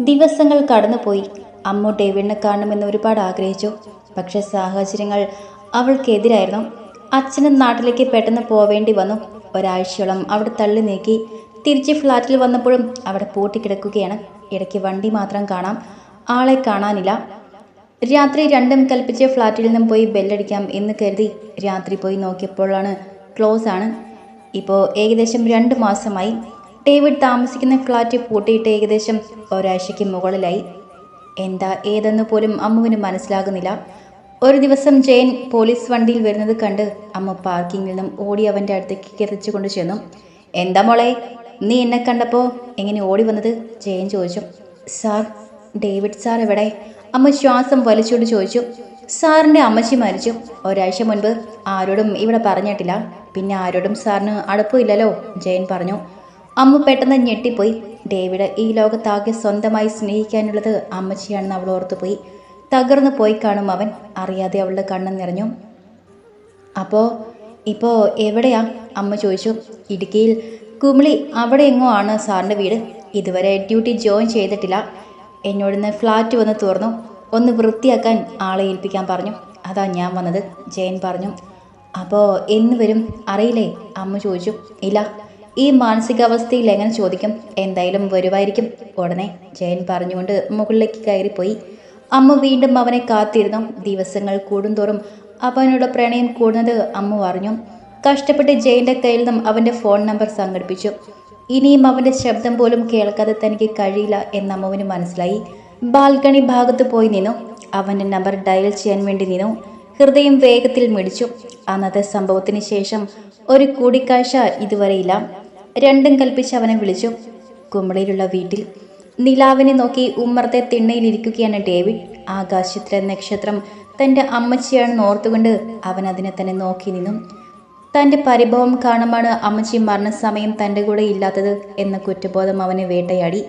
ദിവസങ്ങൾ കടന്നുപോയി. അമ്മു ഡേവിഡിനെ കാണണമെന്ന് ഒരുപാട് ആഗ്രഹിച്ചു. പക്ഷെ സാഹചര്യങ്ങൾ അവൾക്കെതിരായിരുന്നു. അച്ഛനും നാട്ടിലേക്ക് പെട്ടെന്ന് പോവേണ്ടി വന്നു. ഒരാഴ്ചയോളം അവിടെ തള്ളി നീക്കി. തിരിച്ച് ഫ്ലാറ്റിൽ വന്നപ്പോഴും അവിടെ പൂട്ടിക്കിടക്കുകയാണ്. ഇടയ്ക്ക് വണ്ടി മാത്രം കാണാം. ആളെ കാണാനില്ല. രാത്രി രണ്ടും കൽപ്പിച്ച് ഫ്ലാറ്റിൽ നിന്നും പോയി ബെല്ലടിക്കാം എന്ന് കരുതി രാത്രി പോയി നോക്കിയപ്പോഴാണ് ക്ലോസ് ആണ് ഇപ്പോൾ ഏകദേശം രണ്ട് മാസമായി. ഡേവിഡ് താമസിക്കുന്ന ഫ്ലാറ്റ് പൂട്ടിയിട്ട് ഏകദേശം ഒരാഴ്ചയ്ക്ക് മുകളിലായി. എന്താ ഏതെന്ന് പോലും അമ്മുവിന് മനസ്സിലാകുന്നില്ല. ഒരു ദിവസം ജയൻ പോലീസ് വണ്ടിയിൽ വരുന്നത് കണ്ട് അമ്മ പാർക്കിങ്ങിൽ നിന്നും ഓടി അവന്റെ അടുത്തേക്ക് കിതച്ചുകൊണ്ട് ചെന്നു. എന്താ മോളെ നീ എന്നെ കണ്ടപ്പോൾ എങ്ങനെ ഓടി വന്നത്? ജയൻ ചോദിച്ചു. സാർ ഡേവിഡ് സാർ എവിടെ? അമ്മ ശ്വാസം വലിച്ചുകൊണ്ട് ചോദിച്ചു. സാറിന്റെ അമ്മച്ചി മരിച്ചു. ഒരാഴ്ച മുൻപ് ആരോടും ഇവിടെ പറഞ്ഞിട്ടില്ല. പിന്നെ ആരോടും സാറിന് അടുപ്പമില്ലല്ലോ ജയൻ പറഞ്ഞു. അമ്മ പെട്ടെന്ന് ഞെട്ടിപ്പോയി. ഡേവിഡ് ഈ ലോകത്താകെ സ്വന്തമായി സ്നേഹിക്കാനുള്ളത് അമ്മച്ചിയാണെന്ന് അവൾ ഓർത്തുപോയി. തകർന്നു പോയി കാണും അവൻ. അറിയാതെ അവളുടെ കണ്ണ് നിറഞ്ഞു. അപ്പോൾ ഇപ്പോൾ എവിടെയാ? അമ്മ ചോദിച്ചു. ഇടുക്കിയിൽ. കുമിളി അവിടെ എങ്ങോ ആണ് സാറിന്റെ വീട്. ഇതുവരെ ഡ്യൂട്ടി ജോയിൻ ചെയ്തിട്ടില്ല. എന്നോടിന്ന് ഫ്ലാറ്റ് വന്ന് തുറന്നു ഒന്ന് വൃത്തിയാക്കാൻ ആളെ ഏൽപ്പിക്കാൻ പറഞ്ഞു. അതാ ഞാൻ വന്നത് ജയൻ പറഞ്ഞു. അപ്പോൾ എന്ന് വരും? അറിയില്ലേ? അമ്മ ചോദിച്ചു. ഇല്ല. ഈ മാനസികാവസ്ഥയിൽ എങ്ങനെ ചോദിക്കും? എന്തായാലും വരുവായിരിക്കും ഉടനെ ജയൻ പറഞ്ഞുകൊണ്ട് മുകളിലേക്ക് കയറിപ്പോയി. അമ്മ വീണ്ടും അവനെ കാത്തിരുന്നു. ദിവസങ്ങൾ കൂടുന്തോറും അവനോട് പ്രണയം കൂടുന്നത് അമ്മ അറിഞ്ഞു. കഷ്ടപ്പെട്ട് ജയന്റെ കയ്യിൽ നിന്നും അവന്റെ ഫോൺ നമ്പർ സംഘടിപ്പിച്ചു. ഇനിയും അവന്റെ ശബ്ദം പോലും കേൾക്കാതെ തനിക്ക് കഴിയില്ല എന്ന് അമ്മുവിന് മനസ്സിലായി. ബാൽക്കണി ഭാഗത്ത് പോയി നിന്നു. അവന്റെ നമ്പർ ഡയൽ ചെയ്യാൻ വേണ്ടി നിന്നു. ഹൃദയം വേഗത്തിൽ മിടിച്ചു. അന്നത്തെ സംഭവത്തിന് ശേഷം ഒരു കൂടിക്കാഴ്ച ഇതുവരെയില്ല. രണ്ടും കൽപ്പിച്ച് അവനെ വിളിച്ചു. കുമ്പളയിലുള്ള വീട്ടിൽ നിലാവിനെ നോക്കി ഉമ്മറത്തെ തിണ്ണയിലിരിക്കുകയാണ് ഡേവിഡ്. ആകാശത്തിലെ നക്ഷത്രം തന്റെ അമ്മച്ചിയാണെന്ന് ഓർത്തുകൊണ്ട് അവൻ അതിനെ തന്നെ നോക്കി നിന്നു. തന്റെ പരിഭവം കാണുമാണ് അമ്മച്ചി മരണസമയം തന്റെ കൂടെ ഇല്ലാത്തത് എന്ന കുറ്റബോധം അവനെ വേട്ടയാടി.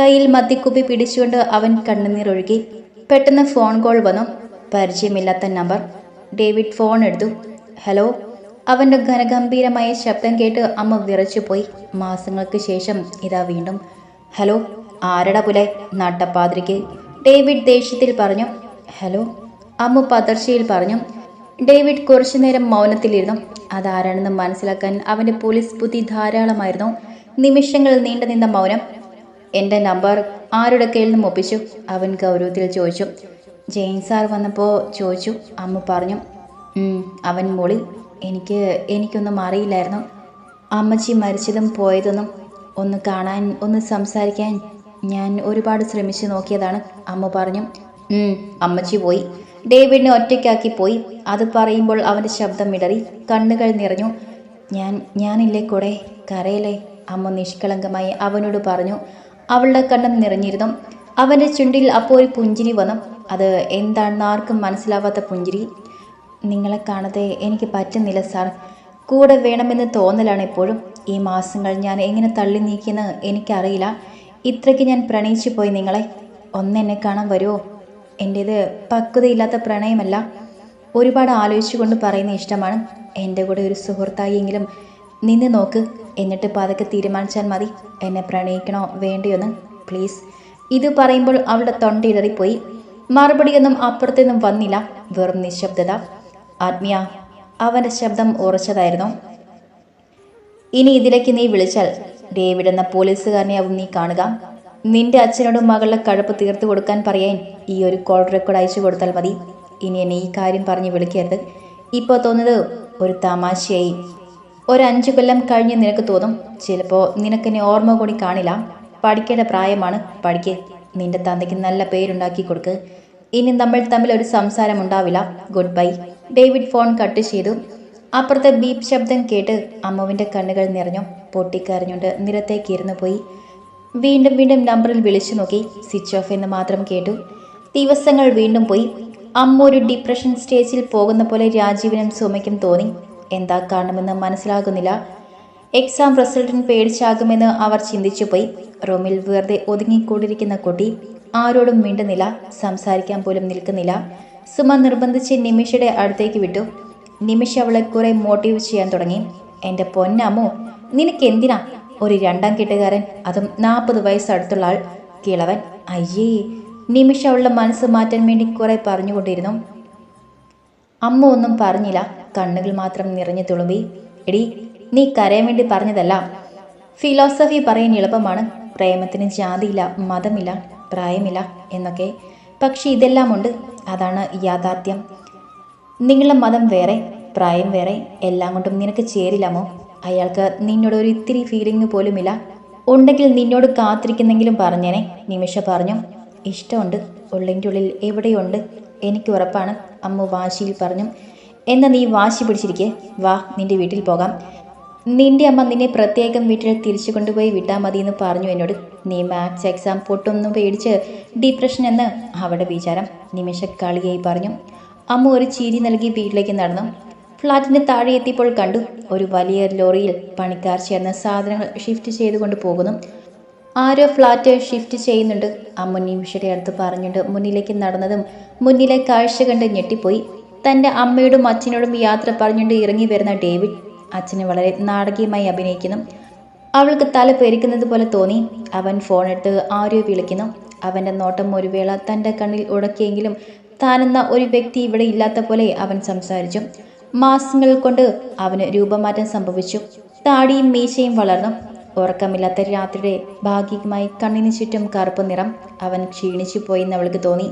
കയ്യിൽ മദ്യക്കുപ്പി പിടിച്ചുകൊണ്ട് അവൻ കണ്ണുനീരൊഴുകി. പെട്ടെന്ന് ഫോൺ കോൾ വന്നു. പരിചയമില്ലാത്ത നമ്പർ. ഡേവിഡ് ഫോൺ എടുത്തു. ഹലോ അവന്റെ ഘനഗംഭീരമായ ശബ്ദം കേട്ട് അമ്മ വിറച്ചുപോയി. മാസങ്ങൾക്ക് ശേഷം ഇതാ വീണ്ടും. ഹലോ ആരട പുലെ? നട്ടപ്പാതിരിക്ക് ഡേവിഡ് ദേഷ്യത്തിൽ പറഞ്ഞു ഹലോ അമ്മ പതർച്ചയിൽ പറഞ്ഞു ഡേവിഡ് കുറച്ചു നേരം മൗനത്തിലിരുന്നു. അതാരാണെന്ന് മനസ്സിലാക്കാൻ അവന്റെ പോലീസ് ബുദ്ധി ധാരാളമായിരുന്നു. നിമിഷങ്ങൾ നീണ്ടു നിന്ന മൗനം. എന്റെ നമ്പർ ആരുടെ കയ്യിൽ നിന്നും ഒപ്പിച്ചു? അവൻ ഗൗരവത്തിൽ ചോദിച്ചു. ജെയിൻ സാർ വന്നപ്പോൾ ചോദിച്ചു അമ്മ പറഞ്ഞു. അവൻ മൊളി. എനിക്ക് എനിക്കൊന്നും അറിയില്ലായിരുന്നു. അമ്മച്ചി മരിച്ചതും പോയതൊന്നും ഒന്ന് കാണാൻ ഒന്ന് സംസാരിക്കാൻ ഞാൻ ഒരുപാട് ശ്രമിച്ചു നോക്കിയതാണ്. അമ്മ പറഞ്ഞു അമ്മച്ചി പോയി. ഡേവിഡിനെ ഒറ്റയ്ക്കാക്കി പോയി. അത് പറയുമ്പോൾ അവന്റെ ശബ്ദം ഇടറി കണ്ണുകൾ നിറഞ്ഞു. ഞാൻ ഞാനില്ലേ കൂടെ? കരയില്ലേ? അമ്മ നിഷ്കളങ്കമായി അവനോട് പറഞ്ഞു. അവളുടെ കണ്ണം നിറഞ്ഞിരുന്നു. അവന്റെ ചുണ്ടിൽ അപ്പോൾ ഒരു പുഞ്ചിരി വന്നു. അത് എന്താണെന്ന് ആർക്കും മനസ്സിലാവാത്ത പുഞ്ചിരി. നിങ്ങളെ കാണാതെ എനിക്ക് പറ്റുന്നില്ല സാർ. കൂടെ വേണമെന്ന് തോന്നലാണ് എപ്പോഴും ഈ മാസങ്ങൾ ഞാൻ എങ്ങനെ തള്ളി നീക്കിയെന്ന് എനിക്കറിയില്ല. ഇത്രയ്ക്ക് ഞാൻ പ്രണയിച്ചു പോയി നിങ്ങളെ. ഒന്ന് എന്നെ കാണാൻ വരുമോ എന്റേത് പക്വതയില്ലാത്ത പ്രണയമല്ല. ഒരുപാട് ആലോചിച്ചുകൊണ്ട് പറയുന്ന ഇഷ്ടമാണ്. എന്റെ കൂടെ ഒരു സുഹൃത്തായെങ്കിലും നിന്ന് നോക്ക്. എന്നിട്ട് പതുക്കെ തീരുമാനിച്ചാൽ മതി. എന്നെ പ്രണയിക്കണോ വേണ്ടയോന്ന്. പ്ലീസ്. ഇത് പറയുമ്പോൾ അവളുടെ തൊണ്ടയിടറിപ്പോയി മറുപടിയൊന്നും അപ്പുറത്തൊന്നും വന്നില്ല. വെറും നിശബ്ദത. ആത്മീയ അവന്റെ ശബ്ദം ഉറച്ചതായിരുന്നു. ഇനി ഇതിലേക്ക് നീ വിളിച്ചാൽ ഡേവിഡ് എന്ന പോലീസുകാരനെയാവും നീ കാണുക. നിന്റെ അച്ഛനോടും മകളുടെ കഴപ്പ് തീർത്തു കൊടുക്കാൻ പറയാൻ ഈ ഒരു കോൾ റെക്കോർഡ് അയച്ചു കൊടുത്താൽ മതി. ഇനി എന്നെ ഈ കാര്യം പറഞ്ഞ് വിളിക്കരുത്. ഇപ്പോൾ തോന്നുന്നത് ഒരു തമാശയായി. ഒരഞ്ചു കൊല്ലം കഴിഞ്ഞ് നിനക്ക് തോന്നും. ചിലപ്പോൾ നിനക്കെന്നെ ഓർമ്മ കൂടി കാണില്ല. പഠിക്കേണ്ട പ്രായമാണ്. പഠിക്കേ. നിന്റെ തന്തയ്ക്ക് നല്ല പേരുണ്ടാക്കി കൊടുക്ക്. ഇനി നമ്മൾ തമ്മിൽ ഒരു സംസാരം ഉണ്ടാവില്ല. Good bye David phone cut ചെയ്തു. അപ്പുറത്തെ ബീപ് ശബ്ദം കേട്ട് അമ്മുവിന്റെ കണ്ണുകൾ നിറഞ്ഞു. പൊട്ടിക്കരഞ്ഞുകൊണ്ട് നിരത്തേക്ക് ഇരുന്നു പോയി. വീണ്ടും വീണ്ടും നമ്പറിൽ വിളിച്ചു നോക്കി. സ്വിച്ച് ഓഫ് എന്ന് മാത്രം കേട്ടു. ദിവസങ്ങൾ വീണ്ടും പോയി. അമ്മ ഒരു ഡിപ്രഷൻ സ്റ്റേജിൽ പോകുന്ന പോലെ രാജീവിനും സുമയ്ക്കും തോന്നി. എന്താ കാണുമെന്ന് മനസ്സിലാകുന്നില്ല. എക്സാം റിസൾട്ടിന് പേടിച്ചാകുമെന്ന് അവർ ചിന്തിച്ചു പോയി. റൂമിൽ വെറുതെ ഒതുങ്ങിക്കൊണ്ടിരിക്കുന്ന കുട്ടി ആരോടും മിണ്ടുന്നില്ല സംസാരിക്കാൻ പോലും നിൽക്കുന്നില്ല. സുമ നിർബന്ധിച്ച് നിമിഷയുടെ അടുത്തേക്ക് വിട്ടു. നിമിഷ അവളെ കുറെ മോട്ടീവ് ചെയ്യാൻ തുടങ്ങി. എന്റെ പൊന്നമ്മോ നിനക്ക് എന്തിനാ ഒരു രണ്ടാം കെട്ടുകാരൻ അതും നാൽപ്പത് വയസ്സടുത്തുള്ള ആൾ കിളവൻ. അയ്യേ. നിമിഷ അവളുടെ മനസ്സ് മാറ്റാൻ വേണ്ടി കുറെ പറഞ്ഞുകൊണ്ടിരുന്നു. അമ്മ ഒന്നും പറഞ്ഞില്ല. കണ്ണുകൾ മാത്രം നിറഞ്ഞു തുളുമ്പി. എടി നീ കരയാൻ വേണ്ടി പറഞ്ഞതല്ല. ഫിലോസഫി പറയാൻ എളുപ്പമാണ്. പ്രേമത്തിന് ജാതിയില്ല മതമില്ല. പ്രായമില്ല എന്നൊക്കെ. പക്ഷെ ഇതെല്ലാം ഉണ്ട് അതാണ് യാഥാർത്ഥ്യം. നിങ്ങളുടെ മതം വേറെ പ്രായം വേറെ എല്ലാം കൊണ്ടും നിനക്ക് ചേരില്ലാമോ അയാൾക്ക് നിന്നോട് ഒരു ഇത്തിരി ഫീലിംഗ് പോലുമില്ല. ഉണ്ടെങ്കിൽ നിന്നോട് കാത്തിരിക്കുന്നെങ്കിലും പറഞ്ഞേനെ നിമിഷ പറഞ്ഞു. ഇഷ്ടമുണ്ട്. ഉള്ളിന്റെ ഉള്ളിൽ എവിടെയുണ്ട്? എനിക്ക് ഉറപ്പാണ്. അമ്മ വാശിയിൽ പറഞ്ഞു. എന്നാൽ നീ വാശി പിടിച്ചിരിക്കേ. വാ നിന്റെ വീട്ടിൽ പോകാം. നിന്റെ അമ്മ നിന്നെ പ്രത്യേകം വീട്ടിൽ തിരിച്ചു കൊണ്ടുപോയി വിട്ടാൽ മതി എന്ന് പറഞ്ഞു. എന്നോട് നീ മാത്സ് എക്സാം പൊട്ടൊന്നും പേടിച്ച് ഡിപ്രഷൻ എന്ന് അവിടെ വിചാരം നിമിഷ കളിയായി പറഞ്ഞു. അമ്മ ഒരു ചിരി നൽകി വീട്ടിലേക്ക് നടന്നു. ഫ്ലാറ്റിന് താഴെ എത്തിയപ്പോൾ കണ്ടു ഒരു വലിയ ലോറിയിൽ പണിക്കാർ ചേർന്ന് സാധനങ്ങൾ ഷിഫ്റ്റ് ചെയ്തുകൊണ്ട് പോകുന്നു. ആരോ ഫ്ലാറ്റ് ഷിഫ്റ്റ് ചെയ്യുന്നുണ്ട്. അമ്മ നിമിഷയുടെ അടുത്ത് പറഞ്ഞുണ്ട് മുന്നിലേക്ക് നടന്നതും മുന്നിലെ കാഴ്ച കണ്ട് ഞെട്ടിപ്പോയി. തന്റെ അമ്മയോടും അച്ഛനോടും യാത്ര പറഞ്ഞുകൊണ്ട് ഇറങ്ങി വരുന്ന ഡേവിഡ് അച്ഛന് വളരെ നാടകീയമായി അഭിനയിക്കുന്നു. അവൾക്ക് തല പെരിക്കുന്നത് പോലെ തോന്നി. അവൻ ഫോൺ എടുത്ത് ആരോ വിളിക്കുന്നു. അവന്റെ നോട്ടം ഒരു വേള തന്റെ കണ്ണിൽ ഉടക്കിയെങ്കിലും താനെന്ന ഒരു വ്യക്തി ഇവിടെ ഇല്ലാത്ത പോലെ അവൻ സംസാരിച്ചു. മാസങ്ങൾ കൊണ്ട് അവന് രൂപമാറ്റം സംഭവിച്ചു. താടിയും മീശയും വളർന്നു. ഉറക്കമില്ലാത്ത രാത്രിയുടെ ഭാഗികമായി കണ്ണിന് ചുറ്റും കറുപ്പ് നിറം. അവൻ ക്ഷീണിച്ചു പോയെന്ന് അവൾക്ക് തോന്നി.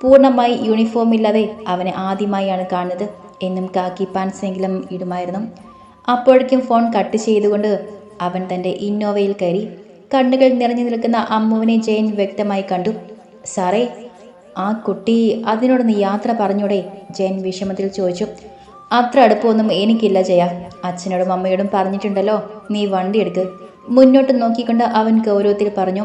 പൂർണമായി യൂണിഫോം ഇല്ലാതെ അവനെ ആദ്യമായാണ് കാണുന്നത്. എന്നും കാക്കി പാൻസെങ്കിലും ഇടുമായിരുന്നു. അപ്പോഴേക്കും ഫോൺ കട്ട് ചെയ്തുകൊണ്ട് അവൻ തന്റെ ഇന്നോവയിൽ കയറി കണ്ണുകൾ നിറഞ്ഞു നിൽക്കുന്ന അമ്മുവിനെ ജയൻ വ്യക്തമായി കണ്ടു. സാറേ ആ കുട്ടി അതിനോടൊന്ന് യാത്ര പറഞ്ഞൂടെ? ജയൻ വിഷമത്തിൽ ചോദിച്ചു. അത്ര അടുപ്പമൊന്നും എനിക്കില്ല ജയ. അച്ഛനോടും അമ്മയോടും പറഞ്ഞിട്ടുണ്ടല്ലോ നീ വണ്ടി എടുക്ക്. മുന്നോട്ട് നോക്കിക്കൊണ്ട് അവൻ ഗൗരവത്തിൽ പറഞ്ഞു.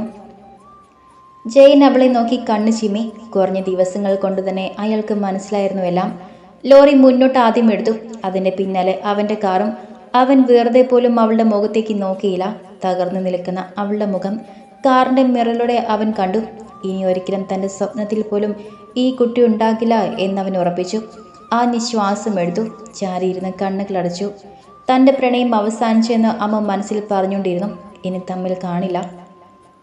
ജയൻ അവളെ നോക്കി കണ്ണു ചിമ്മി. കുറഞ്ഞ ദിവസങ്ങൾ കൊണ്ട് തന്നെ അയാൾക്ക് മനസ്സിലായിരുന്നു എല്ലാം. ലോറി മുന്നോട്ട് ആദ്യം എടുത്തു. അതിന്റെ പിന്നാലെ അവന്റെ കാറും അവൻ വെറുതെ പോലും അവളുടെ മുഖത്തേക്ക് നോക്കിയില്ല. തകർന്നു നിൽക്കുന്ന അവളുടെ മുഖം കാറിന്റെ മിററിലൂടെ അവൻ കണ്ടു. ഇനി ഒരിക്കലും തന്റെ സ്വപ്നത്തിൽ പോലും ഈ കുട്ടി ഉണ്ടാകില്ല എന്നവൻ ഉറപ്പിച്ചു. ആ നിശ്വാസം എടുത്തു. ചാരിയിരുന്ന് കണ്ണുകളടച്ചു തന്റെ പ്രണയം അവസാനിച്ചെന്ന് അമ്മ മനസ്സിൽ പറഞ്ഞുകൊണ്ടിരുന്നു. ഇനി തമ്മിൽ കാണില്ല.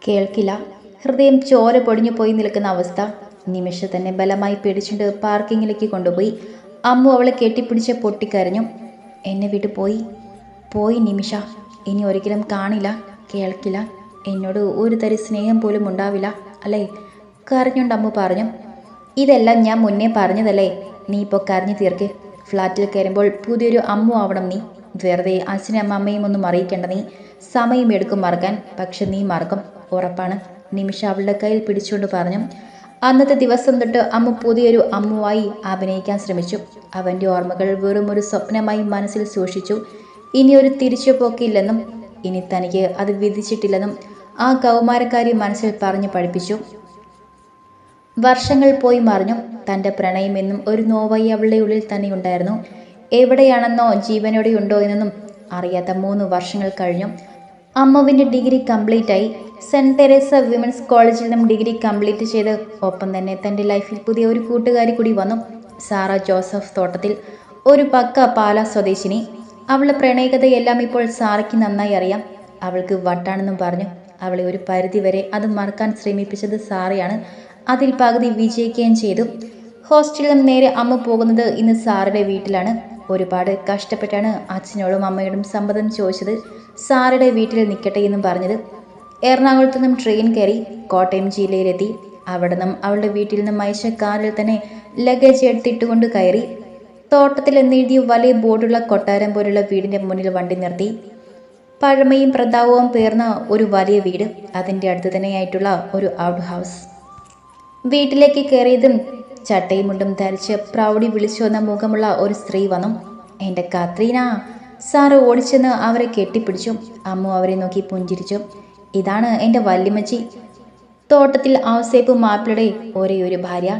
കേൾക്കില്ല. ഹൃദയം ചോര പൊടിഞ്ഞു പോയി നിൽക്കുന്ന അവസ്ഥ. നിമിഷം തന്നെ ബലമായി പിടിച്ചുകൊണ്ട് പാർക്കിങ്ങിലേക്ക് കൊണ്ടുപോയി. അമ്മു അവളെ കെട്ടിപ്പിടിച്ച് പൊട്ടിക്കരഞ്ഞു. എന്നെ വിട്ടു പോയി. പോയി നിമിഷ. ഇനി ഒരിക്കലും കാണില്ല കേൾക്കില്ല. എന്നോട് ഒരു തരി സ്നേഹം പോലും ഉണ്ടാവില്ല അല്ലേ? കരഞ്ഞുകൊണ്ട് അമ്മ പറഞ്ഞു ഇതെല്ലാം ഞാൻ മുന്നേ പറഞ്ഞതല്ലേ? നീ ഇപ്പോൾ കരഞ്ഞു തീർക്ക്. ഫ്ലാറ്റിൽ കയറുമ്പോൾ പുതിയൊരു അമ്മു ആവണം നീ. വെറുതെ അച്ഛനും അമ്മയും ഒന്നും അറിയിക്കേണ്ട നീ. സമയം എടുക്കും മറക്കാൻ പക്ഷെ നീ മറക്കും. ഉറപ്പാണ്. നിമിഷ അവളുടെ കയ്യിൽ പിടിച്ചുകൊണ്ട് പറഞ്ഞു അന്നത്തെ ദിവസം തൊട്ട് അമ്മ പുതിയൊരു അമ്മുവായി അഭിനയിക്കാൻ ശ്രമിച്ചു. അവന്റെ ഓർമ്മകൾ വെറും ഒരു സ്വപ്നമായി മനസ്സിൽ സൂക്ഷിച്ചു. ഇനി ഒരു തിരിച്ചു പോക്കില്ലെന്നും ഇനി തനിക്ക് അത് വിധിച്ചിട്ടില്ലെന്നും ആ കൗമാരക്കാരി മനസ്സിൽ പറഞ്ഞു പഠിപ്പിച്ചു. വർഷങ്ങൾ പോയി മറിഞ്ഞു. തന്റെ പ്രണയം എന്നും ഒരു നോവായി അവളുടെ ഉള്ളിൽ തന്നെ ഉണ്ടായിരുന്നു. എവിടെയാണെന്നോ ജീവനോടെ ഉണ്ടോ എന്നൊന്നും അറിയാത്ത മൂന്ന് വർഷങ്ങൾ കഴിഞ്ഞു. അമ്മുവിന്റെ ഡിഗ്രി കംപ്ലീറ്റ് ആയി. സെന്റ് തെരേസ വിമൻസ് കോളേജിൽ നിന്നും ഡിഗ്രി കംപ്ലീറ്റ് ചെയ്ത് ഒപ്പം തന്നെ തന്റെ ലൈഫിൽ പുതിയ ഒരു കൂട്ടുകാരി കൂടി വന്നു. സാറ ജോസഫ് തോട്ടത്തിൽ. ഒരു പക്ക പാല സ്വദേശിനി. അവളുടെ പ്രണയകഥയെല്ലാം ഇപ്പോൾ സാറയ്ക്ക് നന്നായി അറിയാം. അവൾക്ക് വട്ടാണെന്നും പറഞ്ഞു. അവളെ ഒരു പരിധി വരെ അത് മറക്കാൻ ശ്രമിപ്പിച്ചത് സാറയാണ്. അതിൽ പകുതി വിജയിക്കുകയും ചെയ്തു. ഹോസ്റ്റലിൽ നിന്ന് നേരെ അമ്മ പോകുന്നത് ഇന്ന് സാറുടെ വീട്ടിലാണ്. ഒരുപാട് കഷ്ടപ്പെട്ടാണ് അച്ഛനോടും അമ്മയോടും സമ്മതം ചോദിച്ചത്. സാറുടെ വീട്ടിൽ നിൽക്കട്ടെ എന്നും പറഞ്ഞത്. എറണാകുളത്ത് നിന്നും ട്രെയിൻ കയറി കോട്ടയം ജില്ലയിലെത്തി. അവിടെ നിന്നും അവളുടെ വീട്ടിൽ നിന്നും അയച്ച കാറിൽ തന്നെ ലഗേജ് എടുത്തിട്ടുകൊണ്ട് കയറി. തോട്ടത്തിൽ എന്നെഴുതിയ വലിയ ബോർഡുള്ള കൊട്ടാരം പോലുള്ള വീടിന്റെ മുന്നിൽ വണ്ടി നിർത്തി. പഴമയും പ്രതാപവും പേർന്ന ഒരു വലിയ വീട്. അതിന്റെ അടുത്ത് തന്നെയായിട്ടുള്ള ഒരു ഔട്ട് ഹൗസ് വീട്ടിലേക്ക് കയറിയതും ചട്ടയും മുണ്ടും ധരിച്ച് പ്രൗഢി വിളിച്ചു വന്ന മുഖമുള്ള ഒരു സ്ത്രീ വന്നു. എന്റെ കത്രീന സാറ് ഓടിച്ചെന്ന് അവരെ കെട്ടിപ്പിടിച്ചു. അമ്മു അവരെ നോക്കി പുഞ്ചിരിച്ചു. ഇതാണ് എന്റെ വല്യമ്മച്ചി. തോട്ടത്തിൽ ഔസേപ്പ് മാപ്പിളുടെ ഒരേ ഒരു ഭാര്യ.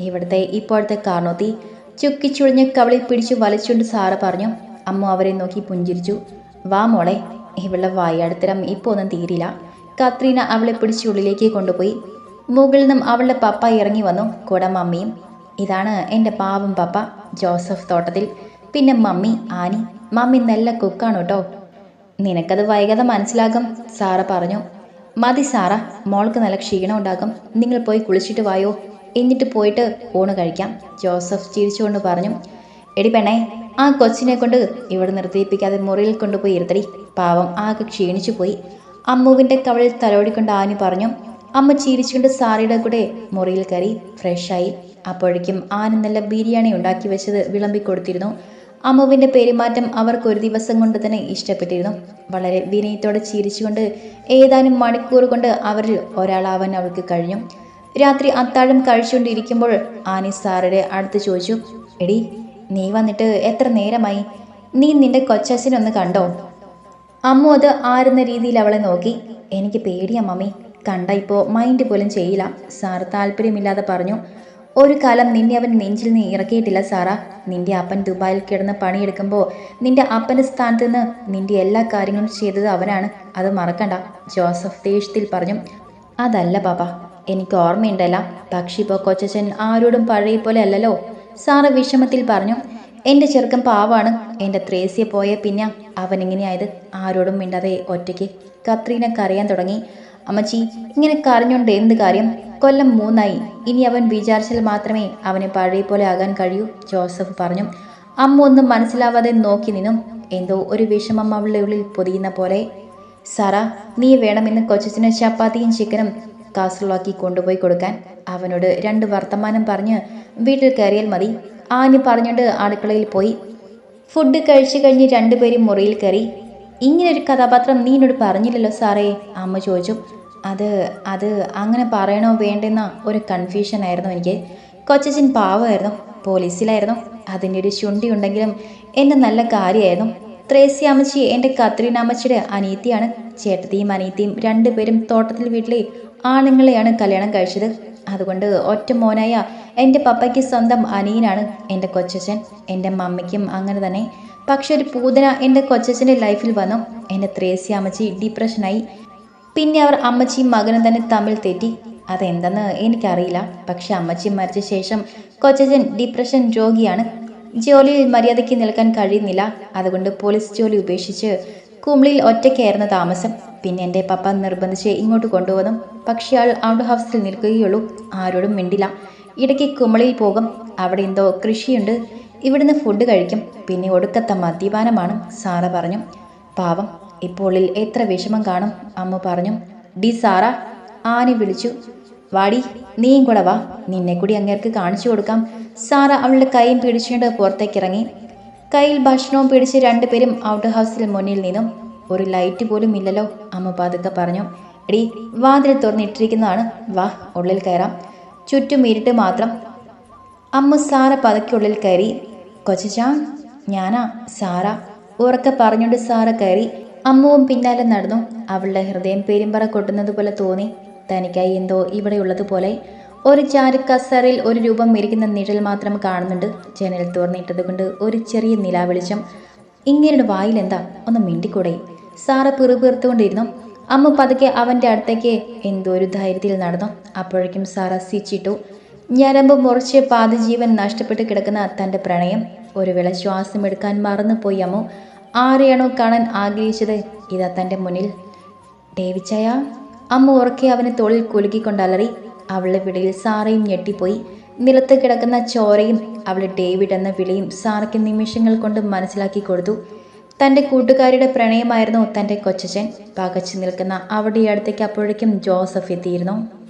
ഇവിടുത്തെ ഇപ്പോഴത്തെ കാർണോത്തി ചുക്കിച്ചുളിഞ്ഞ് കവളിൽ പിടിച്ചു വലിച്ചുകൊണ്ട് സാറ പറഞ്ഞു അമ്മ അവരെ നോക്കി പുഞ്ചിരിച്ചു. വാ മോളെ ഇവളുടെ വായടുത്തരം ഇപ്പോൾ ഒന്നും തീരില്ല. കത്രീന അവളെ പിടിച്ച് ഉള്ളിലേക്ക് കൊണ്ടുപോയി. മുകളിൽ നിന്നും അവളുടെ പപ്പ ഇറങ്ങി വന്നു കൂടെ മമ്മിയും ഇതാണ് എന്റെ പാവം പപ്പ ജോസഫ് തോട്ടത്തിൽ. പിന്നെ മമ്മി ആനി മമ്മി നല്ല കുക്കാണ് കേട്ടോ. നിനക്കത് വൈകാതെ മനസ്സിലാകും സാറ പറഞ്ഞു. മതി സാറ മോൾക്ക് നല്ല ക്ഷീണം ഉണ്ടാകും. നിങ്ങൾ പോയി കുളിച്ചിട്ട് വായോ. എന്നിട്ട് പോയിട്ട് ഊണ് കഴിക്കാം. ജോസഫ് ചിരിച്ചുകൊണ്ട് പറഞ്ഞു എടി പെണ്ണേ ആ കൊച്ചിനെ കൊണ്ട് ഇവിടെ നിർത്തിയിപ്പിക്കാതെ മുറിയിൽ കൊണ്ടുപോയി ഇരുത്തടി. പാവം ആകെ ക്ഷീണിച്ചു പോയി. അമ്മുവിന്റെ കവളിൽ തലോടിക്കൊണ്ട് ആനി പറഞ്ഞു അമ്മ ചിരിച്ചുകൊണ്ട് സാറിയുടെ കൂടെ മുറിയിൽ കയറി ഫ്രഷായി അപ്പോഴേക്കും ആന നല്ല ബിരിയാണി ഉണ്ടാക്കി വെച്ചത് വിളമ്പിക്കൊടുത്തിരുന്നു അമ്മുവിന്റെ പെരുമാറ്റം അവർക്ക് ഒരു ദിവസം കൊണ്ട് തന്നെ ഇഷ്ടപ്പെട്ടിരുന്നു. വളരെ വിനയത്തോടെ ചിരിച്ചുകൊണ്ട് ഏതാനും മണിക്കൂർ കൊണ്ട് അവരിൽ ഒരാളാവാൻ അവൾക്ക് കഴിഞ്ഞു. രാത്രി അത്താഴം കഴിച്ചുകൊണ്ടിരിക്കുമ്പോൾ ആനി സാറുടെ അടുത്ത് ചോദിച്ചു എടി നീ വന്നിട്ട് എത്ര നേരമായി? നീ നിന്റെ കൊച്ചസിനൊന്ന് കണ്ടോ? അമ്മു അത് ആരുന്ന രീതിയിൽ അവളെ നോക്കി. എനിക്ക് പേടിയാ മമ്മി. കണ്ട ഇപ്പോൾ മൈൻഡ് പോലും ചെയ്യില്ല. സാർ താല്പര്യമില്ലാതെ പറഞ്ഞു ഒരു കാലം നിന്നെ അവൻ നെഞ്ചിൽ നിന്ന് ഇറക്കിയിട്ടില്ല സാറാ. നിന്റെ അപ്പൻ ദുബായിൽ കിടന്ന് പണിയെടുക്കുമ്പോൾ നിന്റെ അപ്പന്റെ സ്ഥാനത്ത് നിന്ന് നിന്റെ എല്ലാ കാര്യങ്ങളും ചെയ്തത് അവനാണ്. അത് മറക്കണ്ട ജോസഫ് ദേഷ്യത്തിൽ പറഞ്ഞു. അതല്ല പാപ്പ എനിക്ക് ഓർമ്മയുണ്ടല്ല. പക്ഷെ ഇപ്പോൾ കൊച്ചച്ഛൻ ആരോടും പഴയ പോലെ അല്ലല്ലോ. സാറ് വിഷമത്തിൽ പറഞ്ഞു എന്റെ ചെറുക്കൻ പാവാണ്. എന്റെ ത്രേസ്യ പോയ പിന്നെ അവൻ ഇങ്ങനെയായത്. ആരോടും മിണ്ടാതെ ഒറ്റയ്ക്ക് കത്രീന കരയാൻ തുടങ്ങി. അമ്മച്ചി ഇങ്ങനെ കരഞ്ഞുകൊണ്ട് എന്ത് കാര്യം? കൊല്ലം മൂന്നായി. ഇനി അവൻ വിചാരിച്ചാൽ മാത്രമേ അവനെ പഴയ പോലെ ആകാൻ കഴിയൂ ജോസഫ് പറഞ്ഞു. അമ്മ ഒന്നും മനസ്സിലാവാതെ നോക്കി നിന്നും. എന്തോ ഒരു വിഷമം അവളുടെ ഉള്ളിൽ പൊതിയുന്ന പോലെ. സാറ നീ വേണമെന്ന് കൊച്ചച്ഛന് ചപ്പാത്തിയും ചിക്കനും കാസറോളാക്കി കൊണ്ടുപോയി കൊടുക്കാൻ അവനോട് രണ്ട് വർത്തമാനം പറഞ്ഞ് വീട്ടിൽ കയറിയാൽ മതി. ആന് പറഞ്ഞുകൊണ്ട് അടുക്കളയിൽ പോയി. ഫുഡ് കഴിച്ചു കഴിഞ്ഞ് രണ്ടുപേരും മുറിയിൽ കയറി. ഇങ്ങനൊരു കഥാപാത്രം നീ എന്നോട് പറഞ്ഞില്ലല്ലോ സാറേ അമ്മ ചോദിച്ചു. അത് അത് അങ്ങനെ പറയണോ വേണ്ടെന്ന ഒരു കൺഫ്യൂഷൻ ആയിരുന്നു എനിക്ക്. കൊച്ചച്ചൻ പാവമായിരുന്നു പോലീസിലായിരുന്നു. അതിന്റെ ഒരു ശുണ്ടി ഉണ്ടെങ്കിലും എന്റെ നല്ല കാര്യമായിരുന്നു. ത്രേസി അമ്മച്ചി എന്റെ കത്രീന അമ്മച്ചിയുടെ അനീത്തിയാണ് ചേട്ടത്തിയും അനീത്തിയും രണ്ടുപേരും തോട്ടത്തിൽ വീട്ടിലെ ആണുങ്ങളെയാണ് കല്യാണം കഴിച്ചത്. അതുകൊണ്ട് ഒറ്റ മോനായ എന്റെ പപ്പയ്ക്ക് സ്വന്തം അനിയനാണ് എന്റെ കൊച്ചച്ഛൻ എന്റെ മമ്മിക്കും അങ്ങനെ തന്നെ. പക്ഷെ ഒരു പൂതന എന്റെ കൊച്ചച്ഛന്റെ ലൈഫിൽ വന്നു. എന്റെ ത്രേസി അമ്മച്ചി ഡിപ്രഷനായി. പിന്നെ അവർ അമ്മച്ചിയും മകനും തന്നെ തമ്മിൽ തെറ്റി. അതെന്തെന്ന് എനിക്കറിയില്ല. പക്ഷെ അമ്മച്ചി മരിച്ച ശേഷം കൊച്ചച്ഛൻ ഡിപ്രഷൻ രോഗിയാണ്. ജോലിയിൽ മര്യാദയ്ക്ക് നിൽക്കാൻ കഴിയുന്നില്ല. അതുകൊണ്ട് പോലീസ് ജോലി ഉപേക്ഷിച്ച് കുമിളിയിൽ ഒറ്റയ്ക്കായിരുന്നു താമസം. പിന്നെ എന്റെ പപ്പ നിർബന്ധിച്ച് ഇങ്ങോട്ട് കൊണ്ടുവന്നു പക്ഷേ ആൾ ഔട്ട് ഹൗസിൽ നിൽക്കുകയുള്ളൂ. ആരോടും മിണ്ടില്ല. ഇടയ്ക്ക് കുമളിയിൽ പോകും. അവിടെ എന്തോ കൃഷിയുണ്ട്. ഇവിടുന്ന് ഫുഡ് കഴിക്കും. പിന്നെ ഒടുക്കത്തെ മദ്യപാനമാണ്. സാറ പറഞ്ഞു. പാവം ഇപ്പോളിൽ എത്ര വിഷമം കാണും അമ്മ പറഞ്ഞു. ഡി സാറ ആനി വിളിച്ചു. വാടി നീയും കൂടെ വാ. നിന്നെ കൂടി അങ്ങേർക്ക് കാണിച്ചു കൊടുക്കാം. സാറ അവളുടെ കൈയും പിടിച്ചുകൊണ്ട് പുറത്തേക്കിറങ്ങി കയ്യിൽ ഭക്ഷണവും പിടിച്ച് രണ്ടുപേരും ഔട്ട് ഹൗസിൽ മുന്നിൽ നിന്നും. ഒരു ലൈറ്റ് പോലും ഇല്ലല്ലോ അമ്മ പതുക്കെ പറഞ്ഞു. എടി വാതിൽ തുറന്നിട്ടിരിക്കുന്നതാണ്. വാ ഉള്ളിൽ കയറാം. ചുറ്റും ഇരുട്ട് മാത്രം. അമ്മ സാറ പതുക്കെ ഉള്ളിൽ കയറി. കൊച്ചാ ഞാനാ സാറ. ഉറക്കെ പറഞ്ഞുകൊണ്ട് സാറ കയറി. അമ്മുവും പിന്നാലെ നടന്നു. അവളുടെ ഹൃദയം പെരുമ്പറ കൊട്ടുന്നത് പോലെ തോന്നി. തനിക്കായി എന്തോ ഇവിടെയുള്ളതുപോലെ ഒരു ചാരുക്കസറിൽ ഒരു രൂപം ഇരിക്കുന്ന നിഴൽ മാത്രം കാണുന്നുണ്ട്. ജനൽ തുറന്നിട്ടത് കൊണ്ട് ഒരു ചെറിയ നിലാവെളിച്ചം. ഇങ്ങനെയുടെ വായിലെന്താ? ഒന്ന് മിണ്ടിക്കൂടെ? സാറ പിറുപിറുത്തുകൊണ്ടിരുന്നു. അമ്മ പതുക്കെ അവന്റെ അടുത്തേക്ക് എന്തോ ഒരു ധൈര്യത്തിൽ നടന്നു. അപ്പോഴേക്കും സാറ സിച്ചിട്ടു. ഞരമ്പ് മുറിച്ച് പാതിജീവൻ നഷ്ടപ്പെട്ട് കിടക്കുന്ന തന്റെ പ്രണയം. ഒരു വേള ശ്വാസം എടുക്കാൻ മറന്നുപോയി അമ്മു. ആരെയാണോ കാണാൻ ആഗ്രഹിച്ചത്? ഇതാ തന്റെ മുന്നിൽ. ഡേവിച്ചായ അമ്മ ഉറക്കെ അവനെ തോളിൽ കുലുക്കിക്കൊണ്ടലറി. അവളുടെ വിളിയിൽ സാറയും ഞെട്ടിപ്പോയി. നിലത്ത് കിടക്കുന്ന ചോരയും അവളെ ഡേവിഡ് എന്ന വിളിയും സാറയ്ക്ക് നിമിഷങ്ങൾ കൊണ്ട് മനസ്സിലാക്കി കൊടുത്തു. തന്റെ കൂട്ടുകാരിയുടെ പ്രണയമായിരുന്നു തന്റെ കൊച്ചച്ഛൻ. പകച്ചു നിൽക്കുന്ന അവിടെ അടുത്തേക്ക് അപ്പോഴേക്കും ജോസഫ് എത്തിയിരുന്നു.